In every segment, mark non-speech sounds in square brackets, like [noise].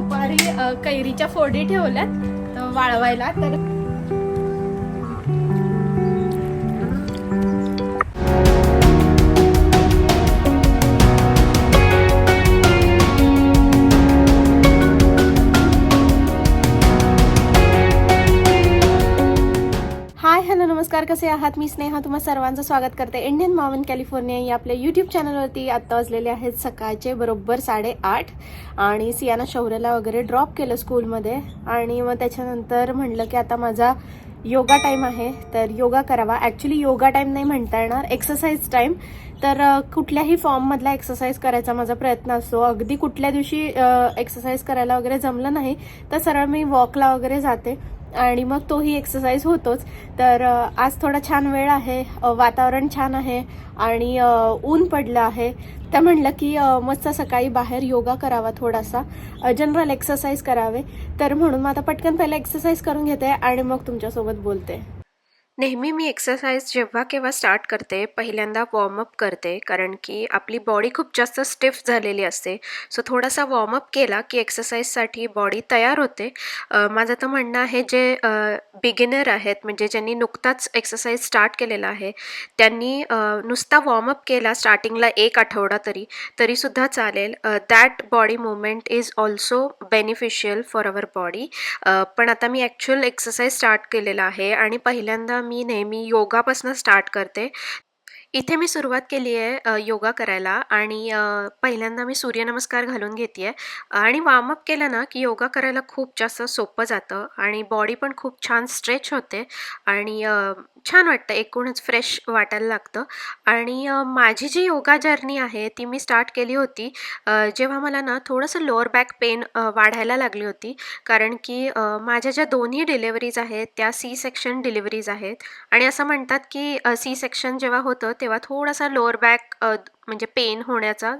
दुपारी कैरीच्या फोडी ठेवल्यात वाळवायला. तर नमस्कार कसे आहात? मी स्नेहा तुम्हा सर्वांचं स्वागत करते. इंडियन मॉमन कॅलिफोर्निया या आपल्या यूट्यूब चॅनलवरती आत्ता वाजलेले आहेत सकाळचे बरोबर साडेआठ. आणि सियाना शौर्यला वगैरे ड्रॉप केलं स्कूलमध्ये आणि मग त्याच्यानंतर म्हणलं की आता माझा योगा टाईम आहे तर योगा करावा. ॲक्च्युली योगा टाईम नाही म्हणता येणार एक्सरसाइज टाईम तर कुठल्याही फॉर्ममधला एक्सरसाइज करायचा माझा प्रयत्न असतो. अगदी कुठल्या दिवशी एक्सरसाइज करायला वगैरे जमलं नाही तर सरळ मी वॉकला वगैरे जाते. आणि मग तोही एक्सरसाइज होतोच. तर आज थोडा छान वेळ आहे. वातावरण छान आहे आणि ऊन पडलं आहे. तर म्हणलं की मस्त सकाळी बाहेर योगा करावा थोडासा. जनरल एक्सरसाइज करावे. तर म्हणून मग आता पटकन पहिला एक्सरसाइज करून घेते आणि मग तुमच्यासोबत बोलते. नेहमी मी एक्सरसाइज जेव्हा केव्हा स्टार्ट करते पहिल्यांदा वॉर्मअप करते कारण की आपली बॉडी खूप जास्त स्टिफ झालेली असते. सो थोडासा वॉर्मअप केला की एक्सरसाइजसाठी बॉडी तयार होते. माझं तर म्हणणं आहे जे बिगिनर आहेत म्हणजे ज्यांनी नुकताच एक्सरसाइज स्टार्ट केलेला आहे त्यांनी नुसता वॉर्मअप केला स्टार्टिंगला एक आठवडा तरी तरीसुद्धा चालेल. That body movement is also beneficial for our body पण आता मी ॲक्च्युअल एक्सरसाइज स्टार्ट केलेला आहे आणि पहिल्यांदा मी नेहमी योगापासून स्टार्ट करते. इथे मी सुरुवात केली आहे योगा करायला आणि पहिल्यांदा मी सूर्यनमस्कार घालून घेते आहे आणि वॉर्मअप केलं ना की योगा करायला खूप जास्त सोपं जातं आणि बॉडी पण खूप छान स्ट्रेच होते. आणि छान वाटतं एकूणच फ्रेश वाटायला लागतं. आणि माझी जी योगा जर्नी आहे ती मी स्टार्ट केली होती जेव्हा मला ना थोडंसं लोअर बॅक पेन वाढायला लागली होती. कारण की माझ्या ज्या दोन्ही डिलेवरीज आहेत त्या सी सेक्शन डिलिव्हरीज आहेत. आणि असं म्हणतात की सी सेक्शन जेव्हा होतं तेव्हा थोडासा लोअर बॅक म्हणजे पेन होण्याचा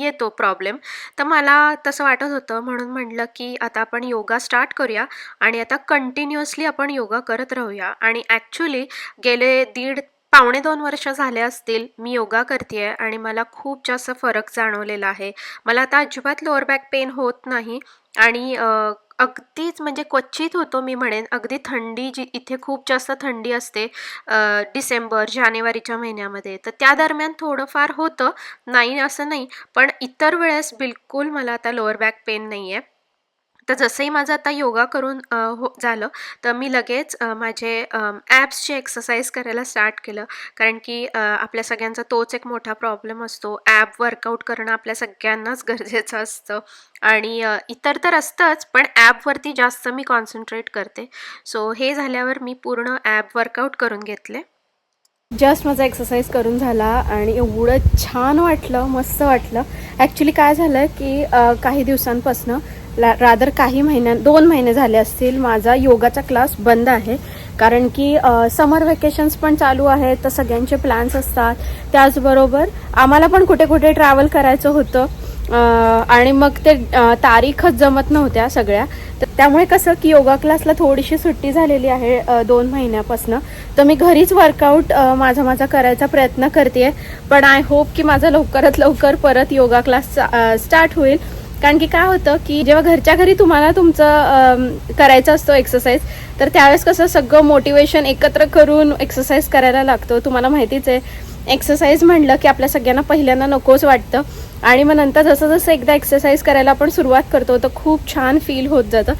येतो प्रॉब्लेम तर मला तसं वाटत होतं म्हणून म्हटलं की आता आपण योगा स्टार्ट करूया आणि आता कंटिन्युअसली आपण योगा करत राहूया. आणि ॲक्च्युली गेले दीड पावणे दोन वर्ष झाले असतील मी योगा करते आणि मला खूप जास्त फरक जाणवलेला आहे. मला आता अजिबात लोअर बॅक पेन होत नाही आणि अगदीच म्हणजे क्वचित होतो मी म्हणेन अगदी थंडी जी इथे खूप जास्त थंडी असते डिसेंबर जानेवारीच्या महिन्यामध्ये. तर त्या दरम्यान थोडंफार होतं नाही असं नाही पण इतर वेळेस बिलकुल मला आता लोअर बॅक पेन नाही आहे तर जसंही माझं आता योगा करून हो झालं तर मी लगेच माझे ॲप्सचे एक्सरसाइज करायला स्टार्ट केलं. कारण की आपल्या सगळ्यांचा तोच एक मोठा प्रॉब्लेम असतो. ॲप वर्कआउट करणं आपल्या सगळ्यांनाच गरजेचं असतं. आणि इतर तर असतंच पण ॲपवरती जास्त मी कॉन्सन्ट्रेट करते. सो हे झाल्यावर मी पूर्ण ॲप वर्कआउट करून घेतले. जस्ट माझा एक्सरसाइज करून झाला आणि एवढं छान वाटलं मस्त वाटलं. ॲक्च्युली काय झालं की काही दिवसांपासनं रादर काही महिन्या दोन महिने झाले असतील माझा योगाचा क्लास बंद आहे. कारण की समर वेकेशन्स पण चालू आहेत तर सगळ्यांचे प्लॅन्स असतात. त्याचबरोबर आम्हाला पण कुठे कुठे ट्रॅव्हल करायचं होतं. आणि मग ते तारीखच जमत नव्हत्या सगळ्या. तर त्यामुळे कसं की योगा क्लासला थोडीशी सुट्टी झालेली आहे दोन महिन्यापासनं. तर मी घरीच वर्कआउट माझा माझा करायचा प्रयत्न करते पण आय होप की माझा लवकरात लवकर परत योगा क्लास स्टार्ट होईल. कारण की काय होतं की जेव्हा घरच्या घरी तुम्हाला तुमचं करायचं असतो एक्सरसाइज तर त्यावेळेस कसं सगळं मोटिवेशन एकत्र करून एक्सरसाइज करायला लागतो. तुम्हाला माहितीच आहे एक्सरसाइज म्हणलं की आपल्या सगळ्यांना पहिल्यांदा नकोच वाटतं. आणि मग नंतर जसं जसं एकदा एक्सरसाइज करायला आपण सुरुवात करतो तर खूप छान फील होत जातं.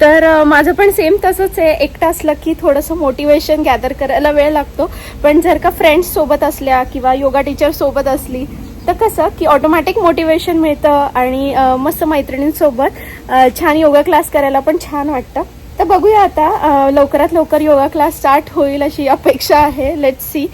तर माझं पण सेम तसंच आहे. एकटं असलं की थोडंसं मोटिवेशन गॅदर करायला वेळ लागतो. पण जर का फ्रेंड्स सोबत असल्या किंवा योगा टीचर सोबत असली तर कसं की ऑटोमॅटिक मोटिवेशन मिळतं आणि मस्त मैत्रिणींसोबत छान योगा क्लास करायला पण छान वाटतं. तर बघूया आता लवकरात लवकर योगा क्लास स्टार्ट होईल अशी अपेक्षा आहे. लेट सी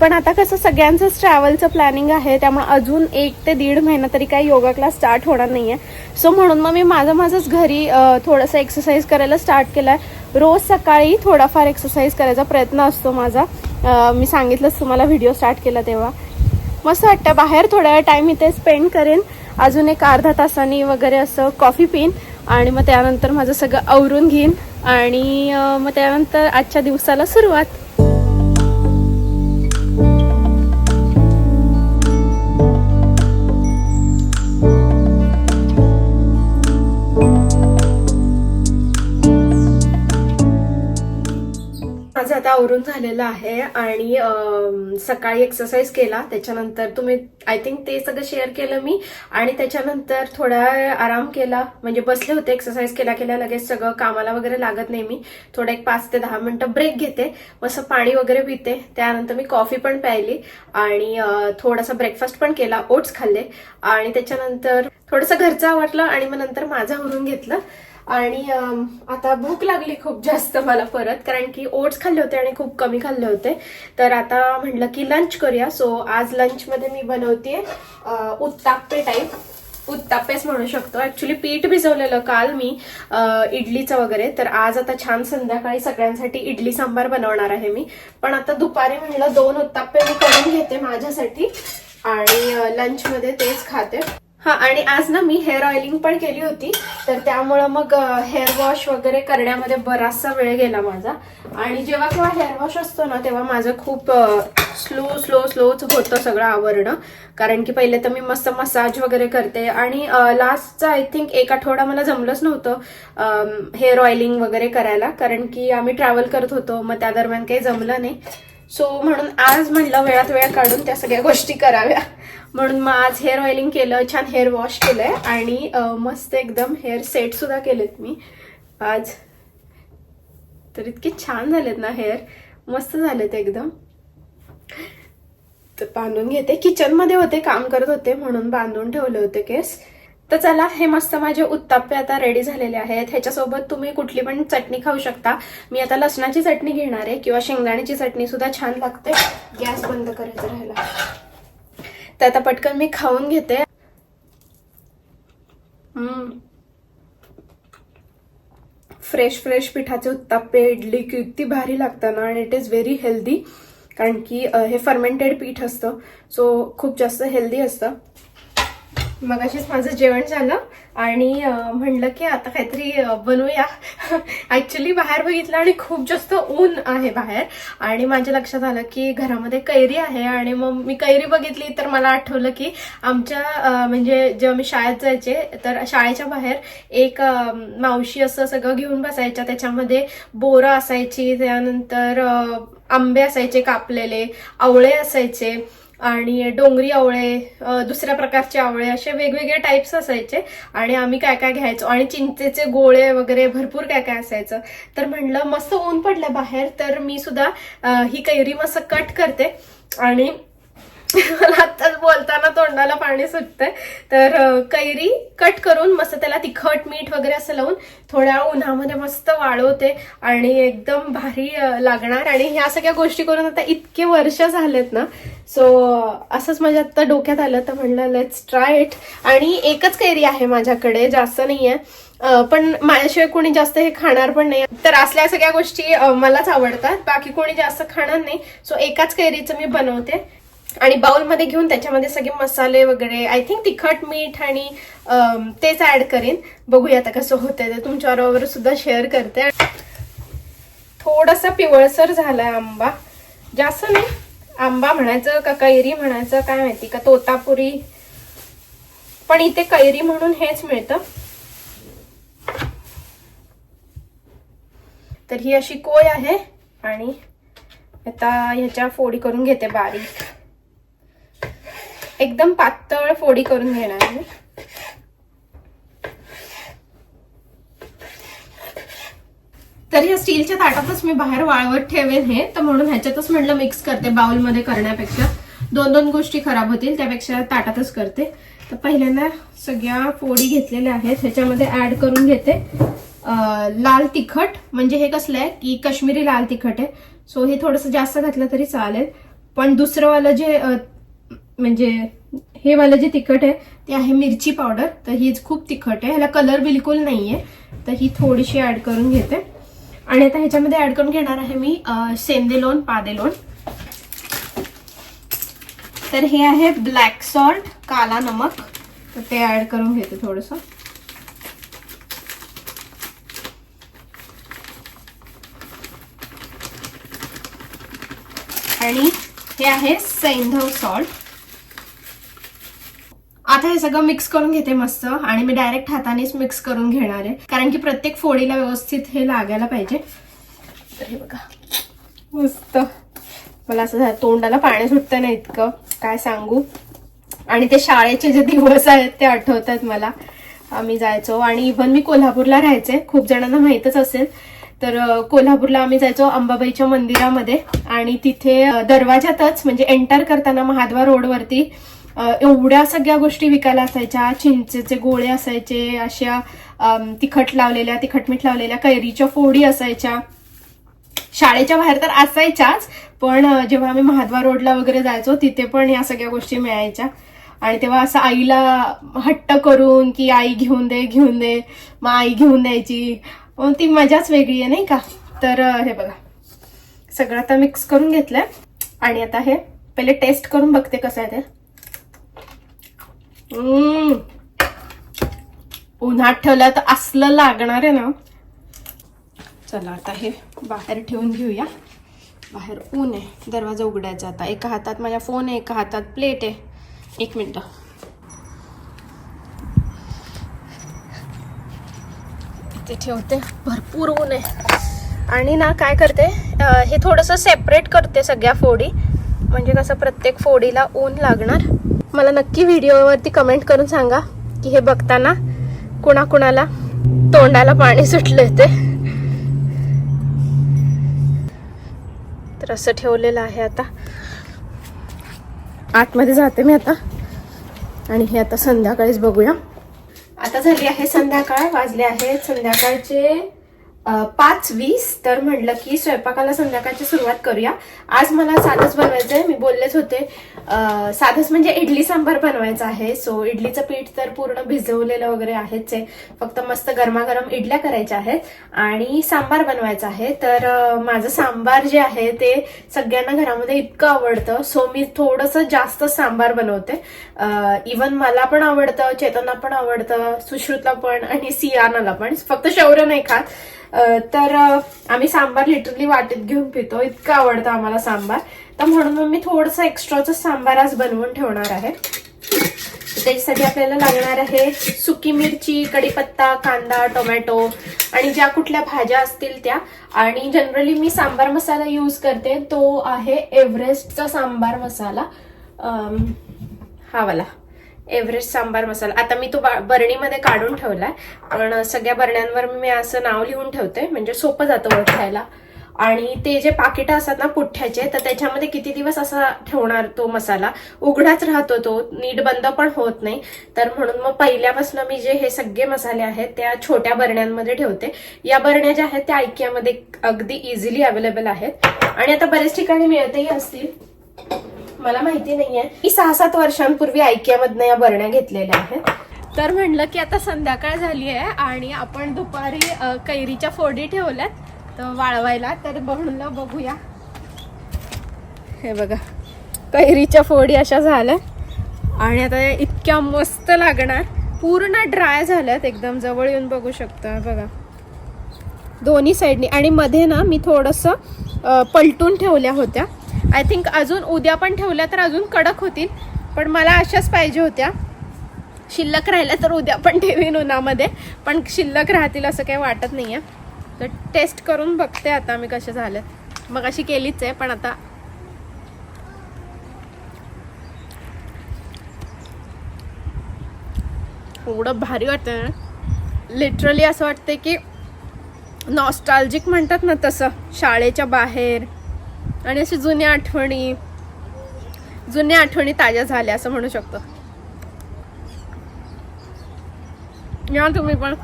पण आता कसं सगळ्यांचंच ट्रॅव्हलचं प्लॅनिंग आहे. त्यामुळे अजून एक ते दीड महिना तरी काही योगा क्लास स्टार्ट होणार नाही आहे सो म्हणून मग मी माझं माझंच घरी थोडंसं एक्सरसाइज करायला स्टार्ट केलं आहे रोज सकाळी थोडाफार एक्सरसाइज करायचा प्रयत्न असतो माझा. मी सांगितलंच तुम्हाला व्हिडिओ स्टार्ट केला तेव्हा. मस्त वाटतं. बाहेर थोडा वेळ टाईम इथे स्पेंड करेन. अजून एक अर्धा तासांनी वगैरे असं कॉफी पिन. आणि मग त्यानंतर माझं सगळं आवरून घेईन. आणि मग त्यानंतर आजच्या दिवसाला सुरुवात. आवरून झालेलं आहे आणि सकाळी एक्सरसाइज केला. त्याच्यानंतर तुम्ही आय थिंक ते सगळं शेअर केलं मी. आणि त्याच्यानंतर थोडा आराम केला. म्हणजे बसले होते एक्सरसाइज केल्या केल्या लगेच सगळं कामाला वगैरे लागत नाही मी. थोडं एक पाच ते दहा मिनिटं ब्रेक घेते. मस्त पाणी वगैरे पिते. त्यानंतर मी कॉफी पण प्यायली. आणि थोडासा ब्रेकफास्ट पण केला. ओट्स खाल्ले. आणि त्याच्यानंतर थोडंसं घरचं आवडलं आणि मग नंतर माझं आवरून घेतलं. आणि आता भूक लागली खूप जास्त मला परत कारण की ओट्स खाल्ले होते आणि खूप कमी खाल्ले होते. तर आता म्हटलं की लंच करूया. सो आज लंचमध्ये मी बनवते उत्ताप्पे टाईप उत्ताप्पेच म्हणू शकतो. ऍक्च्युली पीठ भिजवलेलं काल मी इडलीचं वगैरे. तर आज आता छान संध्याकाळी सगळ्यांसाठी इडली सांबार बनवणार आहे मी. पण आता दुपारी म्हणलं दोन उत्ताप्पे मी करून घेते माझ्यासाठी. आणि लंचमध्ये तेच खाते. हा आणि आज ना मी हेअर ऑइलिंग पण केली होती. तर त्यामुळं मग हेअर वॉश वगैरे करण्यामध्ये बराचसा वेळ गेला माझा. आणि जेव्हा केव्हा हेअर वॉश असतो ना तेव्हा माझं खूप स्लो स्लो स्लोच होतं सगळं आवरणं. कारण की पहिले तर मी मस्त मसाज वगैरे करते. आणि लास्टचं आय थिंक एक आठवडा मला जमलंच नव्हतं हेअर ऑइलिंग वगैरे करायला. कारण की आम्ही ट्रॅव्हल करत होतो मग त्या दरम्यान काही जमलं नाही. सो म्हणून आज म्हणलं वेळात वेळ काढून त्या सगळ्या गोष्टी कराव्या. म्हणून मग आज हेअर ऑइलिंग केलं छान हेअर वॉश केलंय आणि मस्त एकदम हेअर सेट सुद्धा केलेत मी. आज तर इतके छान झालेत ना हेअर मस्त झालेत एकदम. तर बांधून घेते. किचनमध्ये होते काम करत होते म्हणून बांधून ठेवले होते केस तर चला हे मस्त माझे उत्ताप्पे आता रेडी झालेले आहेत. ह्याच्यासोबत तुम्ही कुठली पण चटणी खाऊ शकता. मी आता लसणाची चटणी घेणार आहे किंवा शेंगदाण्याची चटणी सुद्धा छान लागते. गॅस बंद करायचा राहिला. तर आता पटकन मी खाऊन घेते. फ्रेश फ्रेश पिठाचे उत्ताप्पे इडली किती भारी लागतं ना आणि इट इज व्हेरी हेल्दी कारण की हे फर्मेंटेड पीठ असतं. सो खूप जास्त हेल्दी असतं. मग अशीच माझं जेवण झालं आणि म्हणलं की आता काहीतरी बनवूया. ऍक्च्युली बाहेर बघितलं आणि खूप जास्त ऊन आहे बाहेर. आणि माझ्या लक्षात आलं की घरामध्ये कैरी आहे आणि मग मी कैरी बघितली तर मला आठवलं की आमच्या म्हणजे जेव्हा मी शाळेत जायचे तर शाळेच्या बाहेर एक मावशी असं सगळं घेऊन बसायच्या. त्याच्यामध्ये बोरं असायची त्यानंतर आंबे असायचे कापलेले आवळे असायचे. आणि डोंगरी आवळे दुसऱ्या प्रकारचे आवळे असे वेगवेगळे टाईप्स असायचे. आणि आम्ही काय काय घ्यायचो? आणि चिंचेचे गोळे वगैरे भरपूर काय काय असायचं. तर म्हणलं मस्त ऊन पडलं बाहेर तर मी सुद्धा ही कैरी मस्त कट करते. आणि [laughs] मला आत्ताच बोलताना तोंडाला पाणी सुटतंय. तर कैरी कट करून मस्त त्याला तिखट मीठ वगैरे असं लावून थोड्या उन्हामध्ये मस्त वाळवते आणि एकदम भारी लागणार. आणि ह्या सगळ्या गोष्टी करून आता इतके वर्ष झालेत ना. सो असंच माझ्या आत्ता डोक्यात आलं तर म्हणलं लेट्स ट्राय इट आणि एकच कैरी आहे माझ्याकडे जास्त नाहीये. पण माझ्याशिवाय कोणी जास्त हे खाणार पण नाही. तर असल्या सगळ्या गोष्टी मलाच आवडतात. बाकी कोणी जास्त खाणार नाही. सो एकाच कैरीचं मी बनवते. आणि बाउलमध्ये घेऊन त्याच्यामध्ये सगळे मसाले वगैरे आय थिंक तिखट मीठ आणि तेच ऍड करीन. बघूया आता कसं होतंय. ते तुमच्याबरोबर सुद्धा शेअर करते. थोडासा पिवळसर झालाय आंबा. जास्त नाही. आंबा म्हणायचं का कैरी म्हणायचं काय माहिती का तोतापुरी. पण इथे कैरी म्हणून हेच मिळतं. तर ही अशी कोय आहे. आणि आता ह्याच्या फोडी करून घेते बारीक. एकदम पातळ फोडी करून घेणार आहे. तर या स्टीलच्या ताटातच मी बाहेर वाळवत ठेवेन हे. तर म्हणून ह्याच्यातच म्हटलं मिक्स करते बाउलमध्ये करण्यापेक्षा. दोन दोन गोष्टी खराब होतील त्यापेक्षा ताटातच करते. तर पहिल्यांदा सगळ्या फोडी घेतलेल्या आहेत. ह्याच्यामध्ये ऍड करून घेते लाल तिखट. म्हणजे हे कसलं आहे की काश्मीरी लाल तिखट आहे. सो हे थोडंसं जास्त घातलं तरी चालेल. पण दुसरंवालं जे म्हणजे हे वालं जे तिखट आहे ते आहे मिरची पावडर. तर हीच खूप तिखट आहे. ह्याला कलर बिलकुल नाही आहे तर ही थोडीशी ऍड करून घेते. आणि आता ह्याच्यामध्ये ऍड करून घेणार आहे मी अं, सेंदेलोन पादेलोन. तर हे आहे ब्लॅक सॉल्ट काला नमक. तर ते ऍड करून घेते थोडंसं. आणि हे आहे सैंधव सॉल्ट आता हे सगळं मिक्स करून घेते मस्त. आणि मी डायरेक्ट हातानेच मिक्स करून घेणार आहे. कारण की प्रत्येक फोडीला व्यवस्थित हे लागायला पाहिजे. तर हे बघा. मस्त. मला असं तोंडाला पाणी सुटतं ना इतकं. काय सांगू? आणि ते शाळेचे जे दिवस आहेत ते आठवतात मला. आम्ही जायचो. आणि इव्हन मी कोल्हापूरला राहायचे. खूप जणांना माहीतच असेल. तर कोल्हापूरला आम्ही जायचो अंबाबाईच्या मंदिरामध्ये आणि तिथे दरवाजातच म्हणजे एंटर करताना महाद्वार रोडवरती एवढ्या सगळ्या गोष्टी विकायला असायच्या. चिंचेचे गोळे असायचे अशा तिखट लावलेल्या तिखट मीठ लावलेल्या कैरीच्या फोडी असायच्या. शाळेच्या बाहेर तर असायच्याच पण जेव्हा आम्ही महाद्वार रोडला वगैरे जायचो तिथे पण या सगळ्या गोष्टी मिळायच्या. आणि तेव्हा असं आईला हट्ट करून की आई घेऊन दे घेऊन दे. मग आई घेऊन द्यायची. ती मजाच वेगळी आहे नाही का? तर हे बघा. सगळं आता मिक्स करून घेतलंय. आणि आता हे पहिले टेस्ट करून बघते कसं आहे ते. उन्हात ठेवलं तर असलं लागणार आहे ना. चला आता हे बाहेर ठेवून घेऊया. बाहेर ऊन आहे. दरवाजा उघडायचा आता. एका हातात माझ्या फोन आहे एका हातात प्लेट आहे. एक मिनटं. इथे ठेवते. भरपूर ऊन आहे. आणि ना काय करते हे थोडंसं सेपरेट करते सगळ्या फोडी. म्हणजे कसं प्रत्येक फोडीला ऊन लागणार. मला नक्की व्हिडिओवरती कमेंट करून सांगा की हे बघताना कुणाकुणाला तोंडाला पाणी सुटलं ते. तर असं ठेवलेलं आहे आता. आतमध्ये जाते मी आता. आणि हे आता संध्याकाळीच बघूया. आता झाली आहे संध्याकाळ वाजले आहेत संध्याकाळचे पाच वीस. तर म्हटलं की स्वयंपाकाला संध्याकाळची सुरुवात करूया. आज मला साधंच बनवायचं आहे मी बोललेच होते साधस साधंच म्हणजे इडली सांबार बनवायचं आहे. सो इडलीचं पीठ तर पूर्ण भिजवलेलं वगैरे आहेच आहे. फक्त मस्त गरमागरम इडल्या करायच्या आहेत आणि सांबार बनवायचा आहे. तर माझं सांबार जे आहे ते सगळ्यांना घरामध्ये इतकं आवडतं. सो मी थोडंसं जास्त सांबार बनवते. इवन मला पण आवडतं चेतना पण आवडतं सुश्रुतला पण आणि सियानाला पण. फक्त शौर्य नाही खात. तर आम्ही सांबार लिटरली वाटीत घेऊन पितो. इतकं आवडतं आम्हाला सांबार. तर म्हणून मग मी थोडंसं एक्स्ट्राचं सांबार आज बनवून ठेवणार आहे. त्याच्यासाठी आपल्याला लागणार आहे सुकी मिरची कढीपत्ता कांदा टोमॅटो आणि ज्या कुठल्या भाज्या असतील त्या. आणि जनरली मी सांबार मसाला यूज करते. तो आहे एव्हरेस्टचा सांबार मसाला. हा वाला. एव्हरेस्ट सांबार मसाला. आता मी तो बरणीमध्ये काढून ठेवलाय. पण सगळ्या बरण्यांवर मी असं नाव लिहून ठेवते. म्हणजे सोपं जातं ओळखायला. आणि ते जे पाकिटं असतात ना पुठ्ठ्याचे तर त्याच्यामध्ये किती दिवस असा ठेवणार तो मसाला? उघडाच राहतो तो. नीट बंद पण होत नाही. तर म्हणून मग पहिल्यापासून मी जे हे सगळे मसाले आहेत त्या छोट्या बरण्यांमध्ये ठेवते. या बरण्या ज्या आहेत त्या ऐक्यामध्ये अगदी इझिली अवेलेबल आहेत. आणि आता बरेच ठिकाणी मिळतही असतील. मला माहिती नाहीये. मी सहा सात वर्षांपूर्वी ऐक्यामधनं या बरण्या घेतलेल्या आहेत. तर म्हणलं की आता संध्याकाळ झाली आहे आणि आपण दुपारी कैरीच्या फोडी ठेवल्यात तर वाळवायला. तर म्हणलं बघूया. हे बघा कैरीच्या फोडी अशा झाल्या. आणि आता इतक्या मस्त लागणार. पूर्ण ड्राय झाल्यात एकदम जवळ येऊन बघू शकता. बघा. दोन्ही साईडनी आणि मध्ये ना मी थोडंसं पलटून ठेवल्या होत्या. आय थिंक अजून उद्या पण ठेवल्या तर अजून कडक होतील पण मला अशाच पाहिजे होत्या. शिल्लक राहिल्या तर उद्या पण ठेवीन उन्हामध्ये पण शिल्लक राहतील असं काही वाटत नाही आहे तर टेस्ट करून बघते आता मी कसे झालेत मग अशी केलीच आहे पण आता एवढं भारी वाटतं लिटरली असं वाटतं की नॉस्टाल्जिक म्हणतात ना तसं शाळेच्या बाहेर आणि अशी जुन्या आठवणी जुन्या आठवणी ताज्या झाल्या असं म्हणू शकतो. या तुम्ही पण.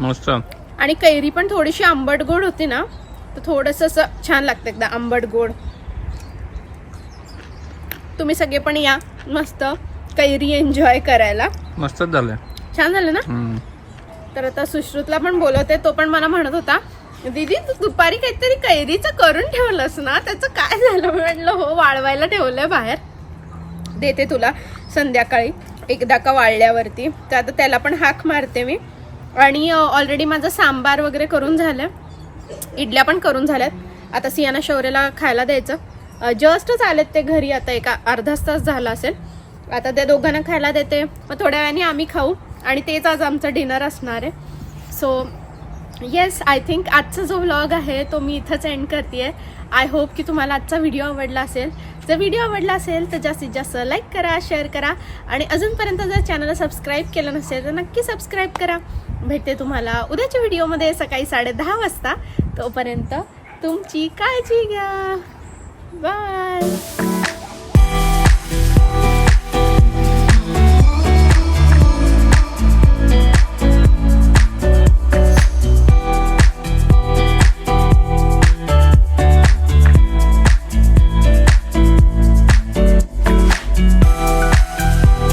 मस्त. आणि कैरी पण थोडीशी आंबट गोड होती ना तर थोडंसं असं छान लागतं एकदा आंबट गोड. तुम्ही सगळे पण या. मस्त. कैरी एन्जॉय करायला. मस्तच झालंय छान झालं ना. तर आता सुश्रुतला पण बोलवते तो पण मला म्हणत होता दीदी तू दुपारी काहीतरी कैरीचं करून ठेवलंस ना त्याचं काय झालं? मी म्हटलं हो वाळवायला ठेवलंय बाहेर. देते तुला संध्याकाळी एकदा का वाळल्यावरती. तर आता त्याला पण हाक मारते मी. आणि ऑलरेडी माझं सांबार वगैरे करून झालं. इडल्या पण करून झाल्यात. आता सियाना शौर्याला खायला द्यायचं. जस्टच आलेत ते घरी आता एका अर्धाच तास झाला असेल. आता त्या दोघांना खायला देते. मग थोड्या वेळाने आम्ही खाऊ. आणि तेच आज आमचं डिनर असणार आहे. सो येस आय थिंक आजचा जो व्लॉग आहे तो मी इथंच एंड करते आय होप की तुम्हाला आजचा व्हिडिओ आवडला असेल. जर व्हिडिओ आवडला असेल तर जास्तीत जास्त लाईक करा शेअर करा. आणि अजूनपर्यंत जर चॅनलला सबस्क्राईब केलं नसेल तर नक्की सबस्क्राईब करा. भेटते तुम्हाला उद्याच्या व्हिडिओमध्ये सकाळी साडे दहा वाजता. तोपर्यंत तुमची काळजी घ्या. बाय